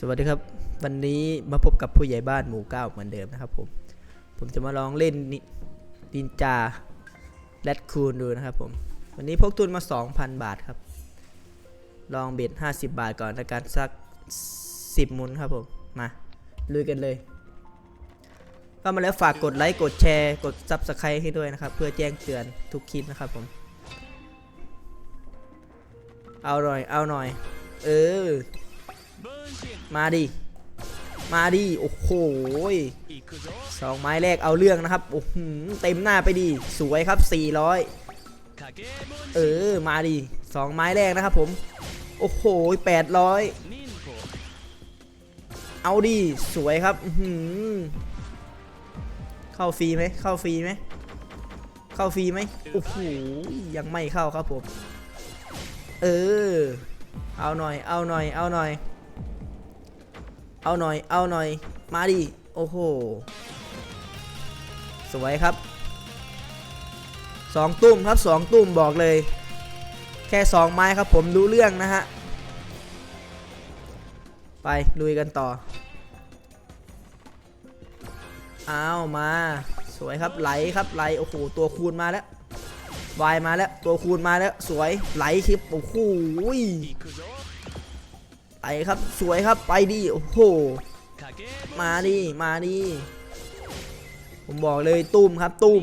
สวัสดีครับ วันนี้มาพบกับผู้ใหญ่บ้านหมู่เก้าเหมือนเดิมนะครับผม ผมจะมาลองเล่นนินจาแรดคูนดูนะครับผม วันนี้พกทุนมา 2,000 บาทครับ ลองเบ็ด50 บาทก่อนในการสัก 10หมุนครับผม มาลุยกันเลย ก็มาแล้วฝากกดไลค์กดแชร์ กด Subscribe ให้ด้วยนะครับ เพื่อแจ้งเตือนทุกคลิปนะครับผม เอาหน่อย เอาหน่อย เออ มาดิ มาดิ โอ้โหสองไม้แรกเอาเรื่องนะครับ โอ้โหเต็มหน้าไปดิสวยครับ 400 เออ มาดิสองไม้แรกนะครับผม โอ้โห800 เอาดิ สวยครับอื้อหือเข้าฟรีไหม เข้าฟรีไหม เข้าฟรีไหมโอ้โห ยังไม่เข้าครับผม เออ เอาหน่อย เอาหน่อย เอาหน่อย เอาหน่อย เอาหน่อย มาดิ โอ้โห สวยครับสองตุ้มครับสองตุ้มบอกเลย แค่สองไม้ครับผมรู้เรื่องนะฮะ ไปลุยกันต่อเอามา สวยครับไหลครับไหล โอ้โห ตัวคูณมาแล้ววายมาแล้ว ตัวคูณมาแล้ว สวยไหลคลิป โอ้โห ไหลครับสวยครับไปดิโอ้โหมาดิมาดิผมบอกเลยตุ้มครับตุ้ม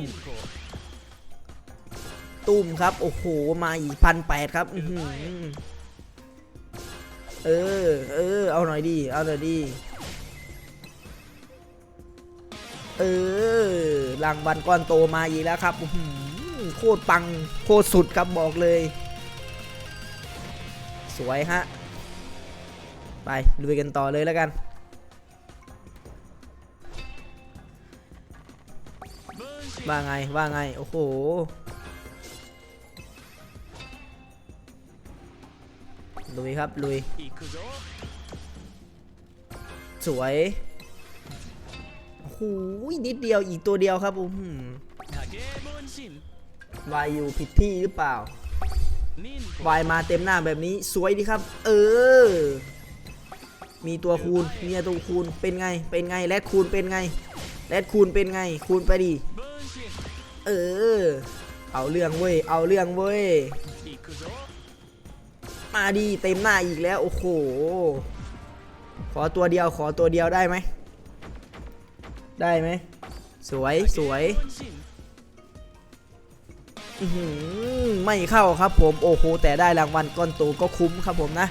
ตุ้มครับ โอ้โห มาอีกพันแปดครับเออ เออ เอาหน่อยดิเอาหน่อยดิเออรางวัลก้อนโตมาอีกแล้วครับโคตรปัง โคตรสุดครับบอกเลย สวยฮะ ไปลุยกันต่อเลยแล้วกัน ว่าไง ว่าไง โอ้โห ลุยครับ ลุย สวยโอ้โหนิดเดียวอีกตัวเดียวครับผมวายอยู่ผิดที่หรือเปล่าวายมาเต็มหน้าแบบนี้สวยดีครับ เออ มีตัวคูณมีตัวคูณเป็นไง เป็นไงแรดคูณเป็นไงแรดคูณเป็นไง คูณไปดิเออ เอาเรื่องเว้ย เอาเรื่องเว้ย มาดีเต็มหน้าอีกแล้วโอ้โห ขอตัวเดียวขอตัวเดียวได้ไหม ได้ไหม สวยสวยไม่เข้าครับผมโอ้โหแต่ได้รางวัลก้อนโตก็คุ้มครับผมนะ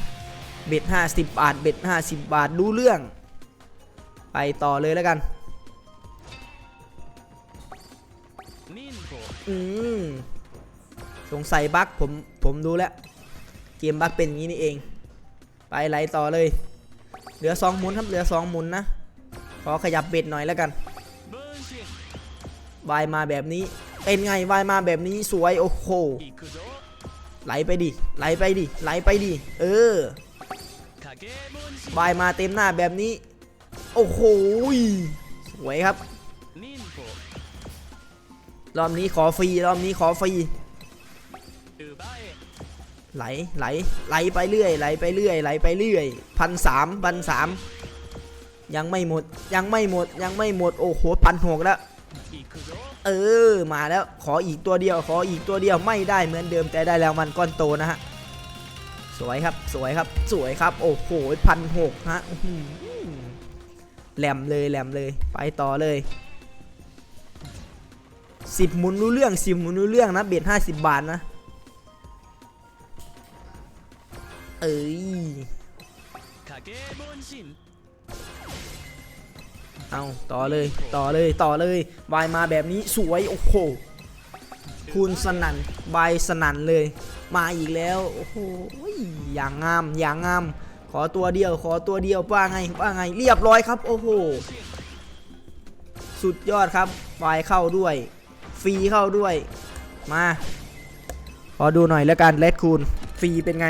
เบ็ด50บาท เบ็ด50บาทรู้เรื่อง ไปต่อเลยแล้วกัน อืม สงสัยบั๊กผม ผมดูแล้ว เกมบั๊กเป็นอย่างนี้นี่เอง ไปไหลต่อเลย เหลือสองหมุนครับ เหลือสองหมุนนะ ขอขยับเบ็ดหน่อยแล้วกัน วายมาแบบนี้ เป็นไง วายมาแบบนี้สวย โอ้โหไหลไปดิ ไหลไปดิ ไหลไปดิ เออ วายมาเต็มหน้าแบบนี้ โอ้โหสวยครับ รอบนี้ขอฟรี รอบนี้ขอฟรี ไหล ไหล ไหลไปเรื่อย ไหลไปเรื่อย ไหลไปเรื่อยพันสามพันสามยังไม่หมด ยังไม่หมด ยังไม่หมด โอ้โหพันหกแล้ว เออ มาแล้ว ขออีกตัวเดียว ขออีกตัวเดียว ไม่ได้เหมือนเดิม แต่ได้แล้วมันก้อนโตนะฮะ สวยครับสวยครับสวยครับ โอ้โหพันหกฮะอื้อหือแหลมเลยแหลมเลย ไปต่อเลยสิบหมุนรู้เรื่องสิบหมุนรู้เรื่องนะเบ็ดห้าสิบบาทนะ เอ้ยเอาต่อเลยต่อเลยต่อเลยวายมาแบบนี้สวย โอ้โห คูณสนั่นวายสนั่นเลย มาอีกแล้วโอ้โหอย่างงามอย่างงามขอตัวเดียวขอตัวเดียวว่าไงว่าไงเรียบร้อยครับ โอ้โหสุดยอดครับวายเข้าด้วยฟรีเข้าด้วย มาขอดูหน่อยแล้วกันเลดคูณฟรีเป็นไง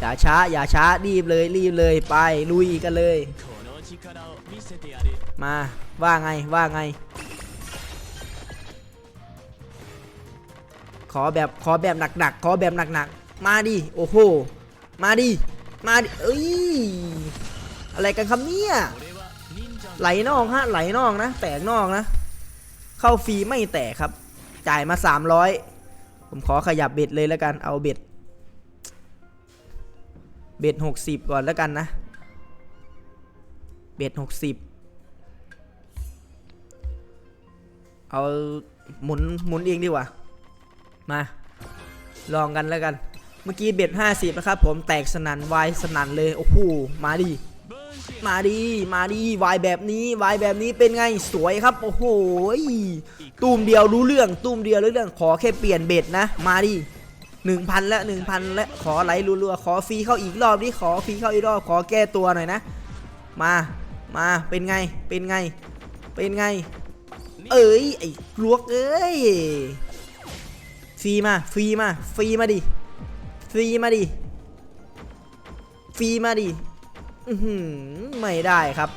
อย่าช้าอย่าช้ารีบเลยรีบเลยไปลุยกันเลย มาว่าไงว่าไง ขอแบบขอแบบหนักๆขอแบบหนักๆมาดิโอ้โหมาดิมาดิเอ้ยอะไรกันครับเนี่ยไหลนอกฮะไหลนอกนะ แตกนอกนะ เข้าฟรีไม่แตกครับ จ่ายมา 300 ผมขอขยับเบ็ดเลยแล้วกันเอาเบ็ดเบ็ดหกสิบก่อนแล้วกันนะ เบ็ดหกสิบเอาหมุนหมุนเองดีกว่า มา ลองกันแล้วกัน เมื่อกี้เบ็ดห้าสิบนะครับผมแตกสนันวายสนันเลย โอ้โห มาดี มาดี มาดีวายแบบนี้วายแบบนี้เป็นไงสวยครับ โอ้โหตูมเดียวรู้เรื่องตูมเดียวรู้เรื่องขอแค่เปลี่ยนเบ็ดนะ มาดีหนึ่งพันและหนึ่งพันและขอไหลรัวๆขอฟรีเข้าอีกรอบดิขอฟรีเข้าอีกรอบขอแก้ตัวหน่อยนะ มา มาเป็นไงเป็นไง เป็นไง เอ้ยไอ้ลวกเอ้ยฟรีมาฟรีมาฟรีมาดิฟรีมาดิฟรีมาดิอือหือไม่ได้ครับ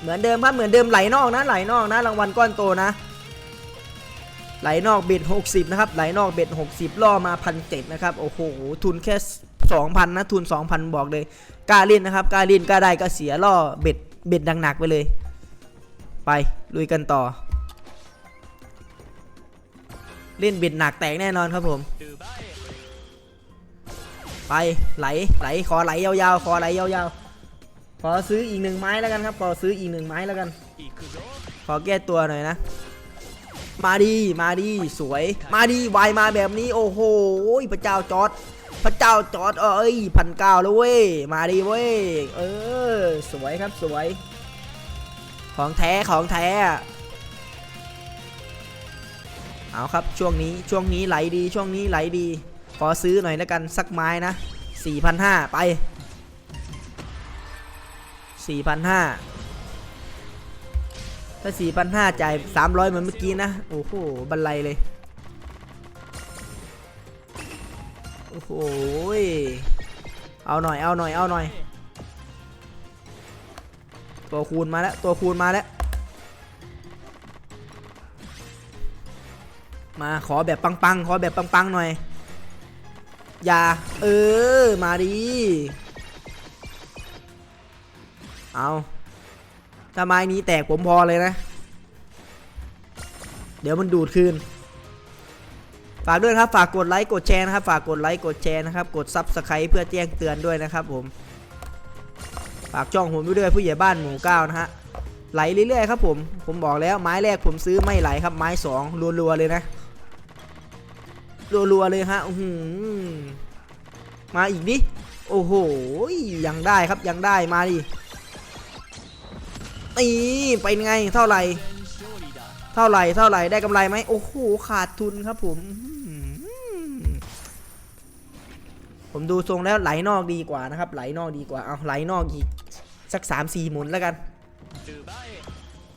เหมือนเดิมครับเหมือนเดิมไหลนอกนะไหลนอกนะรางวัลก้อนโตนะ ไหลนอกเบ็ด60 นะครับ ไหลนอกเบ็ด60 ล่อมาพันเจ็ดนะครับ โอ้โห ทุนแค่ 2,000 นะ ทุน 2,000 บอกเลยกล้าเล่นนะครับกล้าเล่นกล้าได้ก็เสียล่อเบ็ดเบ็ดดังหนักไปเลย ไปลุยกันต่อ เล่นเบ็ดหนักแตกแน่นอนครับผม ไปไหลไหลขอไหลยาวๆ ขอไหลยาวๆ ขอซื้ออีกหนึ่งไม้แล้วกันครับ ขอซื้ออีกหนึ่งไม้แล้วกัน ขอแก้ตัวหน่อยนะ มาดีมาดีสวย มาดีวายมาแบบนี้ โอ้โหพระเจ้าจอดพระเจ้าจอดเอ้ยพันเก้าแล้วเว้ยมาดีเว้ยเออ สวยครับสวย ของแท้ของแท้เอาครับช่วงนี้ช่วงนี้ไหลดีช่วงนี้ไหลดี ขอซื้อหน่อยแล้วกันสักไม้นะ4,500ไป4,500 ถ้า4,500จ่าย300เหมือนเมื่อกี้นะ โอ้โห บันไลเลย โอ้โห เอาหน่อย เอาหน่อย เอาหน่อย ตัวคูณมาแล้ว ตัวคูณมาแล้ว มาขอแบบปังๆ ขอแบบปังๆ หน่อย อย่า เออ มาดี เอา ถ้าไม้นี้แตกผมพอเลยนะ เดี๋ยวมันดูดคืน ฝากด้วยครับฝากกดไลค์กดแชร์นะครับ ฝากกดไลค์กดแชร์นะครับ กดซับสไครต์เพื่อแจ้งเตือนด้วยนะครับผม ฝากช่องผมด้วยผู้ใหญ่บ้านหมู่เก้านะฮะ ไหลเรื่อยๆครับผม ผมบอกแล้วไม้แรกผมซื้อไม่ไหลครับ ไม้สองรัวๆเลยนะ รัวๆเลยฮะอืมาอีกดิโอ้โห ยังได้ครับยังได้มาดิ นี่เป็นไงเท่าไหร่ เท่าไหร่เท่าไหร่ได้กำไรไหมโอ้โหขาดทุนครับผมผมดูทรงแล้วไหลนอกดีกว่านะครับ ไหลนอกดีกว่าเอาไหลนอกอีกสักสามสี่หมุนแล้วกัน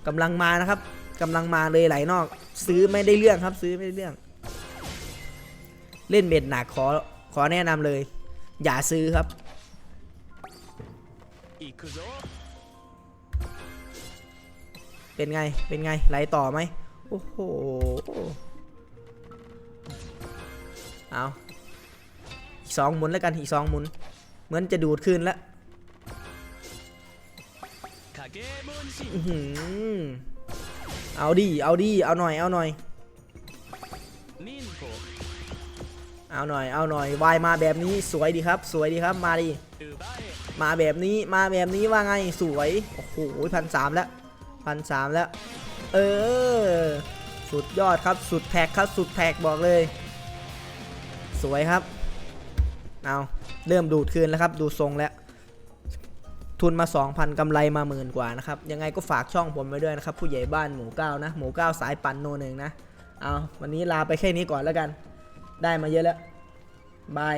กำลังมานะครับกำลังมาเลยไหลนอก ซื้อไม่ได้เรื่องครับ ซื้อไม่ได้เรื่อง เล่นเบ็ดหนักขอขอแนะนำเลย อย่าซื้อครับ เป็นไง เป็นไง ไหลต่อไหมโอ้โห เอาอีกสองหมุนแล้วกัน อีกสองหมุน เหมือนจะดูดคืนแล้วอื้อหือเอาดิ เอาดิ เอาหน่อย เอาหน่อย เอาหน่อย เอาหน่อยวายมาแบบนี้สวยดีครับ สวยดีครับ มาดิ มาแบบนี้ มาแบบนี้ว่าไง สวย โอ้โหพันสามแล้ว พันสามแล้ว เออ สุดยอดครับ สุดแท็กครับ สุดแท็กบอกเลย สวยครับ เอาเริ่มดูดคืนแล้วครับ ดูทรงแล้ว ทุนมา 2,000กำไรมาหมื่นกว่านะครับ ยังไงก็ฝากช่องผมไว้ด้วยนะครับ ผู้ใหญ่บ้านหมูเก้านะ หมูเก้าสายปันโนหนึ่งนะ เอาวันนี้ลาไปแค่นี้ก่อนแล้วกัน ได้มาเยอะแล้ว บาย